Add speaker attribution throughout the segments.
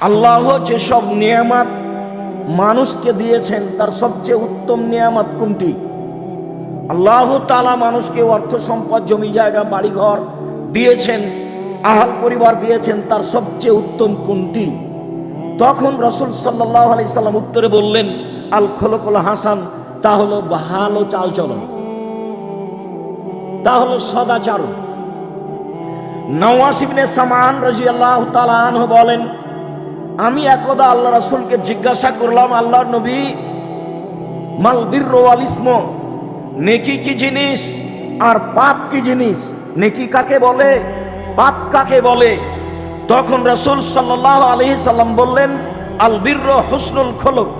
Speaker 1: আল্লাহ যেসব নিয়ামাত মানুষকে দিয়েছেন, তার সবচেয়ে উত্তম নিয়ামত কোনটি? আল্লাহ তালা মানুষকে অর্থ সম্পদ, জমি জায়গা, বাড়িঘর দিয়েছেন, আহাল পরিবার দিয়েছেন, তার সবচেয়ে উত্তম কোনটি? তখন রসুল সাল্লাহ আলি সাল্লাম উত্তরে বললেন, আল খোলকল হাসান, তা হলো ভালো চালচলন। তা হলো সদাচারণ। নওয়াসিবনে সামান রাজি আল্লাহ তালাহ বলেন আমি একদা আল্লাহ রাসুলকে জিজ্ঞাসা করলাম, আল্লাহর নবী মালবির রোয়াল ইসম, নেকি কি জিনিস? আর পাপ কি জিনিস? নেকি কাকে বলে? পাপ কাকে বলে? তখন রসুল সাল্লাহ আলহি সাল্লাম বললেন আলবির হুসনুল খোলক,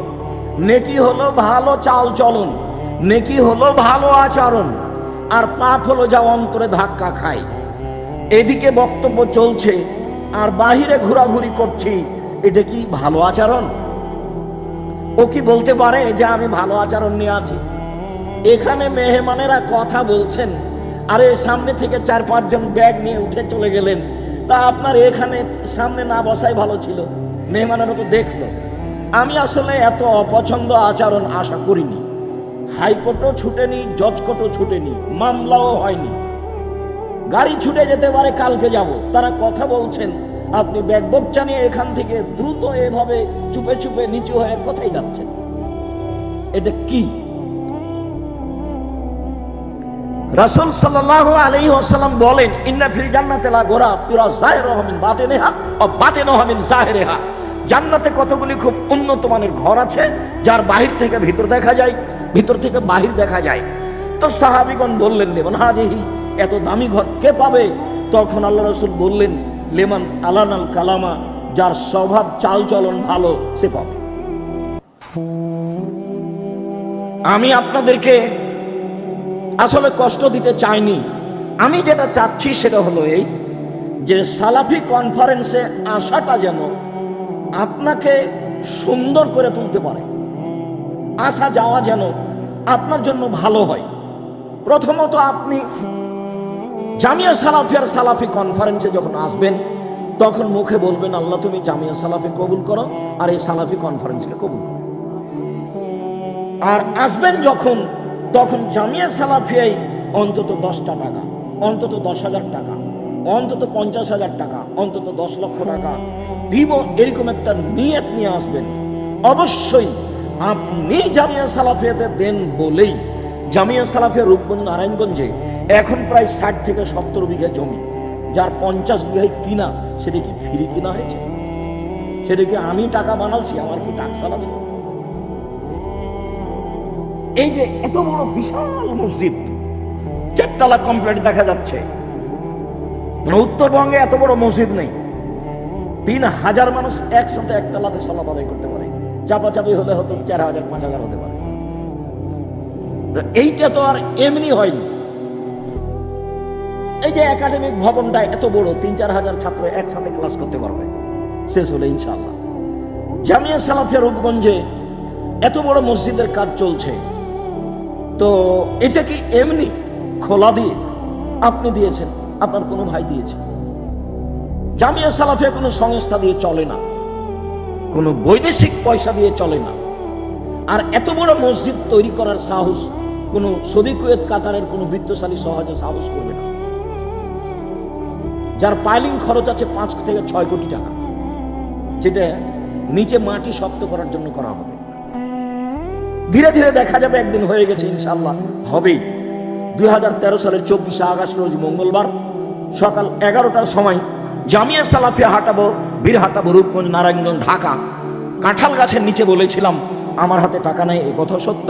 Speaker 1: নেকি হলো ভালো চাল চলন, নেকি হলো ভালো আচরণ, আর পাপ হলো যা অন্তরে ধাক্কা খায় এদিকে বক্তব্য চলছে, আর বাহিরে ঘোরাঘুরি করছি এটা কি ভালো আচরণ? ও কি বলতে পারে যে আমি ভালো আচরণ নিয়ে আছি? এখানে মেহমানেরা কথা বলছেন। আরে, সামনে থেকে চার পাঁচজন ব্যাগ নিয়ে উঠে চলে গেলেন। তা আপনার এখানে সামনে না বসাই ভালো ছিল? মেহমানেরা তো দেখল। আমি আসলে এত অপছন্দ আচরণ আশা করিনি। হাইকোর্টও ছুটেনি জজ কোর্টও ছুটেনি, মামলাও হয়নি। গাড়ি ছুটে যেতে পারে, কালকে যাব। তারা কথা বলছেন। আপনি ব্যাগ বোকচা নিয়ে এখান থেকে দ্রুত এভাবে চুপে চুপে নিচু হয়ে কোথায় যাচ্ছেন? এটা কি? রাসূল সাল্লাল্লাহু আলাইহি ওয়াসাল্লাম বলেন, ইন্না ফিল জান্নাতি লা গোরা পিরা জাহিরুহা মিন বাতিনিহা ওয়া বাতিনুহা মিন জাহিরিহা। জান্নাতে কতগুলি খুব উন্নত মানের ঘর আছে, যার বাহির থেকে ভিতর দেখা যায়, ভিতর থেকে বাহির দেখা যায়। তো সাহাবীগণ বললেন লেমন হাজিহি, এত দামি ঘর কে পাবে? তখন আল্লাহ রসুল বললেন লেমন আলানাল কালামা, যার স্বভাব চালচলন ভালো, সে পাবে। আমি আপনাদেরকে আসলে কষ্ট দিতে চাইনি। আমি যেটা চাচ্ছি সেটা হলো এই যে সালাফি কনফারেন্সে আসাটা যেন আপনাকে সুন্দর করে তুলতে পারে। আসা যাওয়া যেন আপনার জন্য ভালো হয়। প্রথমত আপনি জামিয়া সালাফি আর সালাফি কনফারেন্সে যখন আসবেন, তখন মুখে বলবেন, আল্লাহ, তুমি জামিয়া সালাফি কবুল করো আর এই সালাফি কনফারেন্সকে কবুল আর আসবেন যখন, তখন জামিয়া সালাফিয়াই অন্তত দশটা টাকা, অন্তত দশ হাজার টাকা, অন্তত পঞ্চাশ হাজার টাকা, অন্তত দশ লক্ষ টাকা দিব, এরকম একটা নিয়ত নিয়ে আসবেন। অবশ্যই আপনি জামিয়া সালাফিয়াতে দেন বলেই, জামিয়া সালাফিয়া রূপগঞ্জ, নারায়ণগঞ্জে এখন প্রায় ষাট থেকে সত্তর বিঘা জমি, যার পঞ্চাশ বিঘায় কিনা, সেটা কি ফ্রি কিনা হয়েছে? সেটা কি আমি টাকা বানালছি, আমার কি টাকসাল আছে? এই যে এত বড় বিশাল মসজিদ, চারতলা কমপ্লিট দেখা যাচ্ছে। মানে উত্তরবঙ্গে এত বড় মসজিদ নেই। তিন হাজার মানুষ একসাথে একতলাতে সলাত আদায় করতে পারে। চাপাচাপি হলে হয়তো চার হাজার, পাঁচ হাজার হতে পারে। এইটা তো আর এমনি হয়নি। এই যে একাডেমিক ভবনটা এত বড়, তিন চার হাজার ছাত্র একসাথে ক্লাস করতে পারবে। শেষ হলে ইনশাআল্লাহ। জামিয়া সালাফিয়া রূপগঞ্জে এত বড় মসজিদের কাজ চলছে। তো এটা কি এমনি খোলা দিয়ে আপনি দিয়েছেন? আপনার কোনো ভাই দিয়েছে? জামিয়া সালাফিয়া কোনো সংস্থা দিয়ে চলে না। কোনো বৈদেশিক পয়সা দিয়ে চলে না। আর এত বড় মসজিদ তৈরি করার সাহস কোনো সৌদি কুয়েত কাতারের কোনো বিত্তশালী সহজে সাহস করবে না। যার পাইলিং খরচ আছে পাঁচ থেকে ছয় কোটি টাকা, যেটা নিচে মাটি শক্ত করার জন্য করা হবে। ধীরে ধীরে দেখা যাবে একদিন হয়ে গেছে ইনশাল্লাহ হবেই। দুই হাজার তেরো সালের চব্বিশে আগস্ট, রোজ মঙ্গলবার, সকাল এগারোটার সময় জামিয়া সালাফিয়া হাঁটাবো, বীর হাঁটাবো রূপগঞ্জ, নারায়ণগঞ্জ, ঢাকা। কাঁঠাল গাছের নিচে বলেছিলাম, আমার হাতে টাকা নেই, এ কথা সত্য।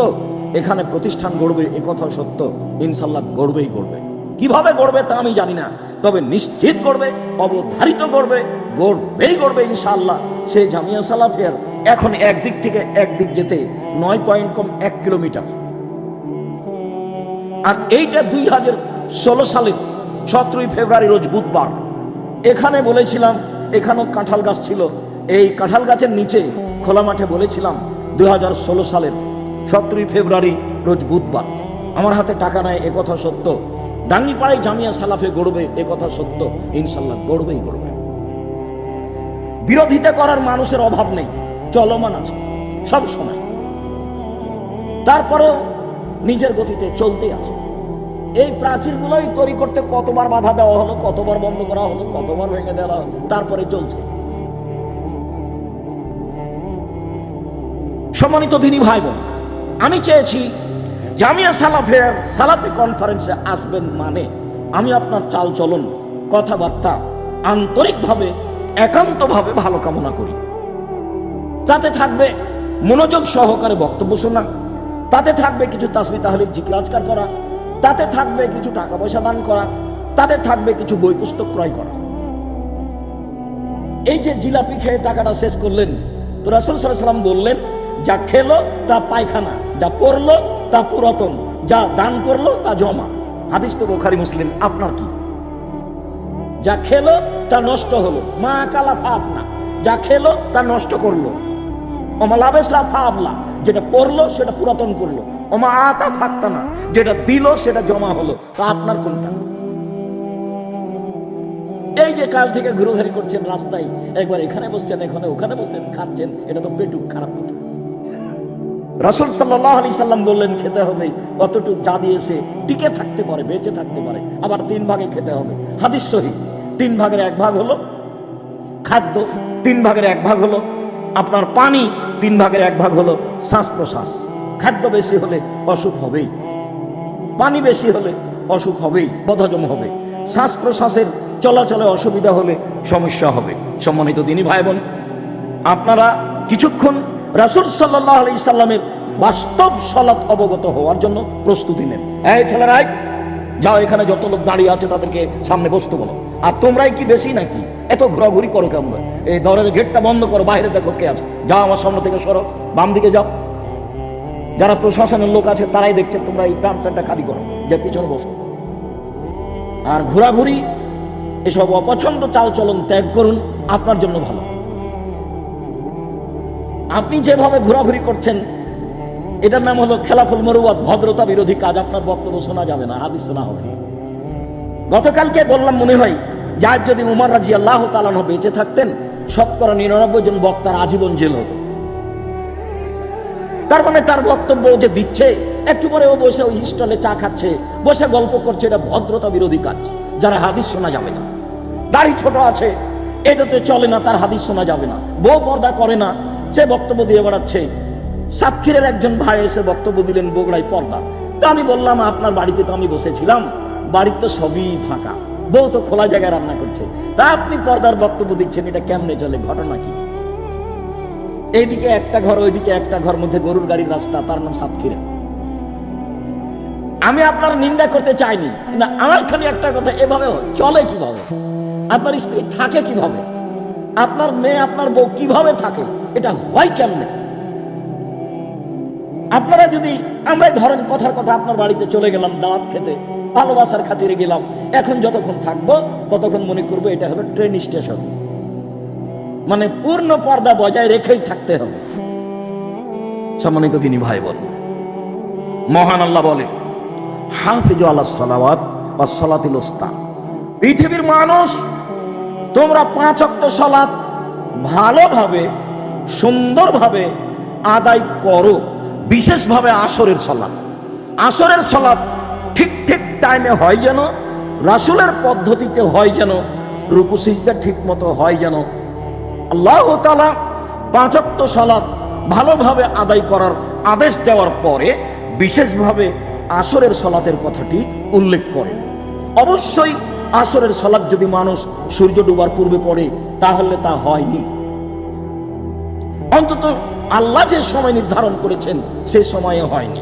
Speaker 1: এখানে প্রতিষ্ঠান গড়বে, এ কথা সত্য। ইনশাল্লাহ গড়বেই গড়বে। কীভাবে গড়বে তা আমি জানি না। তবে নিশ্চিত করবে, অবধারিত করবে, গড়বেই গড়বে ইনশাল্লাহ সে জামিয়া সালাফিয়ার এখন একদিক থেকে একদিক যেতে নয় পয়েন্ট কম এক কিলোমিটার। আর এইটা দুই হাজার ষোলো সালের সতেরোই ফেব্রুয়ারি রোজ বুধবার। এখানে বলেছিলাম, এখানেও কাঁঠাল গাছ ছিল। এই কাঁঠাল গাছের নিচে খোলা মাঠে বলেছিলাম, দুই হাজার ষোলো সালের সতেরোই ফেব্রুয়ারি রোজ বুধবার। আমার হাতে টাকা নেয় একথা সত্য। ডাঙ্গিপাড়ায় জামিয়া সালাফে গড়বে, এ কথা সত্য। ইনশাল্লাহ গড়বেই গড়বে। বিরোধিতা করার মানুষের অভাব নেই, চলমান আছে, সব সময়। তারপরেও নিজের গতিতে চলতে আছে। এই প্রাচীরগুলোই তৈরি করতে কতবার বাধা দেওয়া হলো, কতবার বন্ধ করা হলো, কতবার ভেঙে দেওয়া হলো, তারপরে চলছে। সম্মানিত দিনী ভাই বোন আমি চেয়েছি জামিয়া সালাফের সালাফি কনফারেন্সে আসবেন মানে আমি আপনার চাল চলন কথাবার্তা আন্তরিকভাবে, একান্তভাবে ভালো কামনা করি। তাতে থাকবে মনোযোগ সহকারে বক্তব্য শোনা, তাতে থাকবে কিছু তাসমি তাহলির জিজ্ঞাসকার করা, তাতে থাকবে কিছু টাকা পয়সা দান করা, তাতে থাকবে কিছু বই পুস্তক ক্রয় করা। এই যে জিলাপি খেয়ে টাকাটা শেষ করলেন, তো রাসুল সাল্লাম বললেন, যা খেলো তা পায়খানা, যা পড়ল তা পুরাতন, যা দান করল তা জমা। হাদিস তো বোখারি, মুসলিম। আপনার কি? যা খেলো তা নষ্ট হলো। মা কালা ফাফনা যা খেলো তা নষ্ট করল। ওমা লাবেসরা ফাবলা যেটা পড়ল সেটা পুরাতন করল। ওমা আতা ফাকতা না। যেটা দিল সেটা জমা হলো। তা আপনার কোনটা? এই যে কাল থেকে ঘুরোঘারি করছেন রাস্তায়, একবার এখানে বসছেন, এখানে ওখানে বসছেন, খাচ্ছেন, এটা তো পেটুক, খারাপ কথা। রাসুল সাল্লাহ আলি সাল্লাম বললেন, খেতে হবে, কতটুক যা দিয়েছে, টিকে থাকতে পারে, বেঁচে থাকতে পারে, আবার তিন ভাগে খেতে হবে। হাদিস সহি। তিন ভাগের এক ভাগ হলো খাদ্য, তিন ভাগের এক ভাগ হলো আপনার পানি, তিন ভাগের এক ভাগ হলো শ্বাস প্রশ্বাস খাদ্য বেশি হলে অসুখ হবেই। পানি বেশি হলে অসুখ হবেই, বদহজম হবে। শ্বাস প্রশ্বাসের চলাচলে অসুবিধা হলে সমস্যা হবে। সম্মানিত দিনী ভাই বোন আপনারা কিছুক্ষণ রাসুল সাল্লাহ আলি সাল্লামের বাস্তব সলাৎ অবগত হওয়ার জন্য প্রস্তুতি নেন। এই ছেলেরাই, যাও এখানে যত লোক দাঁড়িয়ে আছে তাদেরকে সামনে বসতে বলো। আর তোমরাই কি বেশি নাকি? এত ঘোরাঘুরি করো কেমন এই দরজা গেটটা বন্ধ করো, বাইরে দেখো কে আছে। যাও আমার সামনে থেকে সরো বাম দিকে যাও। যারা প্রশাসনের লোক আছে তারাই দেখছে তোমরা এই সাইডটা খালি করো, যে পিছনে বসো। আর ঘোরাঘুরি, এসব অপছন্দ চালচলন ত্যাগ করুন, আপনার জন্য ভালো। আপনি যেভাবে ঘোরাঘুরি করছেন, এটার নাম হলো খেলাফুল মরুয়াত ভদ্রতা বিরোধী কাজ, আপনার বক্তব্য শোনা যাবে না, হাদিস শোনা হবে। গতকালকে বললাম মনে হয়, যার যদি উমার রাজি আল্লাহ তালান বেঁচে থাকতেন, শতকরা নিরানব্বই জন বক্তার আজীবন জেল হতো। তার মানে তার বক্তব্য যে দিচ্ছে, একটু পরে ও বসে ওই স্টলে চা খাচ্ছে, বসে গল্প করছে, এটা ভদ্রতা বিরোধী কাজ, যারা হাদিস শোনা যাবে না। দাড়ি ছোট আছে, এটাতে চলে না, তার হাদিস শোনা যাবে না। বউ পর্দা করে না সে বক্তব্য দিয়ে বেড়াচ্ছে। সাতক্ষীরের একজন ভাই এসে বক্তব্য দিলেন বগুড়ায় পর্দা। তা আমি বললাম, আপনার বাড়িতে তো আমি বসেছিলাম। বাড়ির তো সবই ফাঁকা। বউ তো খোলা জায়গায় রান্না করছে। তা আপনি পর্দার বক্তব্য দিচ্ছেন, এটা কেমনে চলে? ঘটনা কি? এইদিকে একটা ঘর, ওইদিকে একটা ঘর মধ্যে গরুর গাড়ির রাস্তা, তার নাম সাতক্ষীরা। আমি আপনার নিন্দা করতে চাইনি। না, আমার খালি একটা কথা, এভাবে চলে কীভাবে? আপনার স্ত্রী থাকে কীভাবে? আপনার মেয়ে, আপনার বউ কীভাবে থাকে? এটা হয় কেমনে? আপনারা যদি, আমরাই ধরেন কথার কথা, আপনার বাড়িতে চলে গেলাম দাওয়াত খেতে, ভালোবাসার খাতিরে গেলাম, এখন যতক্ষণ থাকব, ততক্ষণ মনে করব এটা হলো ট্রেন স্টেশন মানে পূর্ণ পর্দা বজায় রেখেই থাকতে হবে। সম্মানিত তিনি ভাই বল মহান আল্লাহ বলে, হাফিজ আল্লাহ সালাওয়াত বা সলাতিল ওস্তাদ পৃথিবীর মানুষ, তোমরা পাঁচ অক্ত সলাৎ ভালোভাবে সুন্দরভাবে আদায় করো, বিশেষভাবে আসরের সলাৎ। আসরের সলাৎ ঠিক ঠিক টাইমে হয় যেন, রাসুলের পদ্ধতিতে হয় যেন, রুকু ঠিক মতো হয় যেন। আল্লাহ তালা পাঁচক্ত সালাত ভালোভাবে আদায় করার আদেশ দেওয়ার পরে বিশেষভাবে আসরের সলাতের কথাটি উল্লেখ করেন অবশ্যই আসরের সলাৎ যদি মানুষ সূর্য ডুবার পূর্বে পড়ে, তাহলে তা হয়নি। অন্তত আল্লাহ যে সময় নির্ধারণ করেছেন সেই সময়ে হয়নি।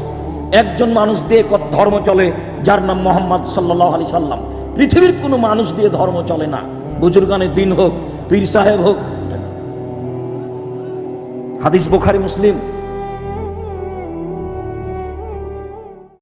Speaker 1: একজন মানুষ দিয়ে ধর্ম চলে, যার নাম মোহাম্মদ সাল্লাহ আলি সাল্লাম। পৃথিবীর কোনো মানুষ দিয়ে ধর্ম চলে না। বুজুরগানের দিন হোক, পীর সাহেব হোক। হাদিস বোখারি, মুসলিম।